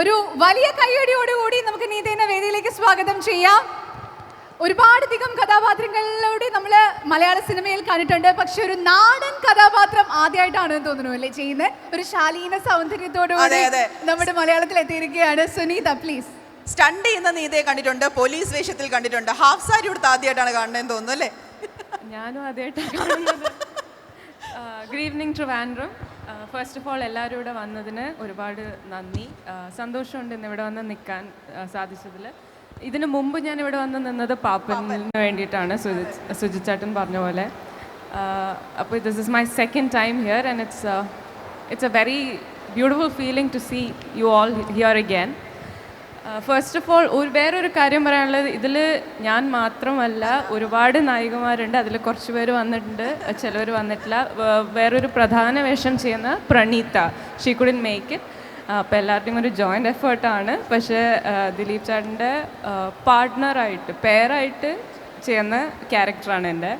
ഒരു വലിയ കൈയടിയോടുകൂടി നമുക്ക് നീതേന വേദിയിലേക്ക് സ്വാഗതം ചെയ്യാം. ഒരുപാടധികം കഥാപാത്രങ്ങളിലൂടെ നമ്മൾ മലയാള സിനിമയിൽ കണ്ടിട്ടുണ്ട്. പക്ഷെ ഒരു നാടൻ കഥാപാത്രം ആദ്യമായിട്ടാണ് തോന്നുന്നു അല്ലേ ചെയ്യുന്നത്? ഒരു ശാലീന സൗന്ദര്യത്തോടുകൂടി. നമ്മുടെ മലയാളത്തിൽ എത്തിയിരിക്കുകയാണ്. സുനീത പ്ലീസ് സ്റ്റണ്ട് ചെയ്യുന്ന നീതയെ കണ്ടിട്ടുണ്ട്. പോലീസ് വേഷത്തിൽ കണ്ടിട്ടുണ്ട്. ഹാഫ് സാരി കൊടുത്ത് ആദ്യമായിട്ടാണ് കാണുന്നതെന്ന് തോന്നുന്നു അല്ലേ? ഞാനും ആദ്യമായിട്ടാണ് good evening Trivandrum first of all എല്ലാവരും ഇവിടെ വന്നതിന് ഒരുപാട് നന്ദി. സന്തോഷമുണ്ട് ഇന്ന് ഇവിടെ വന്ന് നിൽക്കാൻ സാധിച്ചതിൽ ഇതിന് മുമ്പ് ഞാൻ ഇവിടെ വന്ന് നിന്നത് പാപ്പനു വേണ്ടിയിട്ടാണ് സുജിത് ചേട്ടൻ പറഞ്ഞ പോലെ. അപ്പോൾ this is my second time here and it's it's a very beautiful feeling to see you all here again first of all ഒരു വേറൊരു കാര്യം പറയാനുള്ളത്. ഇതിൽ ഞാൻ മാത്രമല്ല ഒരുപാട് നായികമാരുണ്ട്. അതിൽ കുറച്ച് പേര് വന്നിട്ടുണ്ട്. ചിലവർ വന്നിട്ടില്ല. വേറൊരു പ്രധാന വേഷം ചെയ്യുന്ന Praneetha. She couldn't make it അപ്പോൾ എല്ലാവരുടെയും ഒരു ജോയിന്റ് എഫേർട്ടാണ് പക്ഷേ ദിലീപ് ചേട്ടന്റെ പാർട്ട്ണറായിട്ട് പെയറായിട്ട് ചെയ്യുന്ന ക്യാരക്ടറാണ് എന്റെ.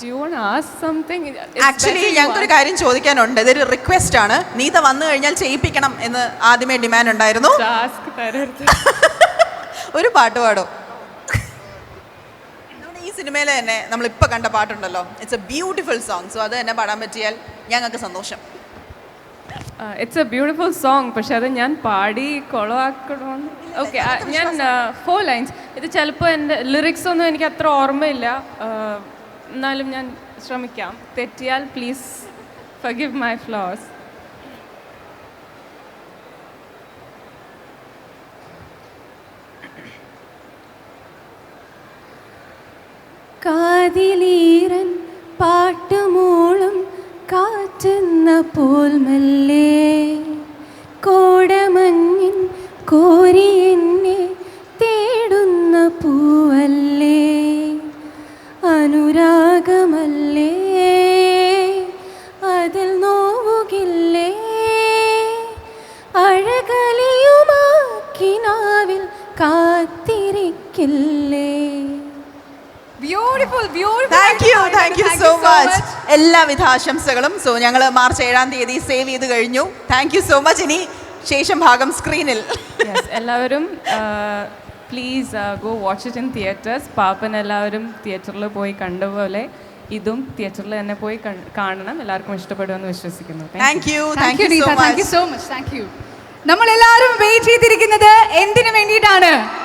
Do you ask something actually ഞങ്ങൾക്കൊരു കാര്യം ചോദിക്കാനുണ്ട്. ഇതൊരു റിക്വസ്റ്റ് ആണ്. നീത വന്നു കഴിഞ്ഞാൽ ചെയ്യിപ്പിക്കണം എന്ന് ആദ്യമേ ഡിമാൻഡ് ഉണ്ടായിരുന്നു. ടാസ്ക് തരരുത്. ഒരു പാട്ട് പാടും. നമ്മുടെ ഈ സിനിമയിൽ തന്നെ നമ്മൾ ഇപ്പൊ കണ്ട പാട്ടുണ്ടല്ലോ? It's a beautiful song so അത് തന്നെ പാടാൻ പറ്റിയാൽ ഞങ്ങൾക്ക് സന്തോഷം. ഇറ്റ്സ് എ ബ്യൂട്ടിഫുൾ സോങ് പക്ഷെ അത് ഞാൻ പാടി കൊളവാക്കണമെന്ന് ഓക്കെ ഞാൻ ഫോർ ലൈൻസ് ഇത് ചിലപ്പോൾ എന്റെ ലിറിക്സ് ഒന്നും എനിക്ക് അത്ര ഓർമ്മയില്ല. ആ, എന്നാലും ഞാൻ ശ്രമിക്കാം. തെറ്റിയാൽ പ്ലീസ് ഫഗിവ് മൈ ഫ്ലോസ് കാതിലീരൻ പാട്ടുമൂളും കാറ്റെന്ന പോൽ മല്ലേ കോടമഞ്ഞിൻ കോരി അഴകലിയുമാക്കിനാവിൽ കാത്തിരിക്കില്ലേ? Beautiful thank you thank you so much എല്ലാവിധ ആശംസകളും. സോ ഞങ്ങൾ മാർച്ച് ഏഴാം തീയതി സേവ് ചെയ്ത് കഴിഞ്ഞു. താങ്ക് യു സോ മച്ച് ഇനി ശേഷം ഭാഗം സ്ക്രീനിൽ എല്ലാവരും please go watch it in theatres Pappan എല്ലാവരും തിയേറ്ററിൽ പോയി കണ്ട പോലെ ഇതും തിയേറ്ററിൽ തന്നെ പോയി കാണണം. എല്ലാവർക്കും ഇഷ്ടപ്പെടുമെന്ന് വിശ്വസിക്കുന്നു. Thank you. Thank you thank you you so much so much thank you നമ്മൾ എല്ലാവരും വെയിറ്റ് ചെയ്തിരിക്കുന്നത് എന്തിനു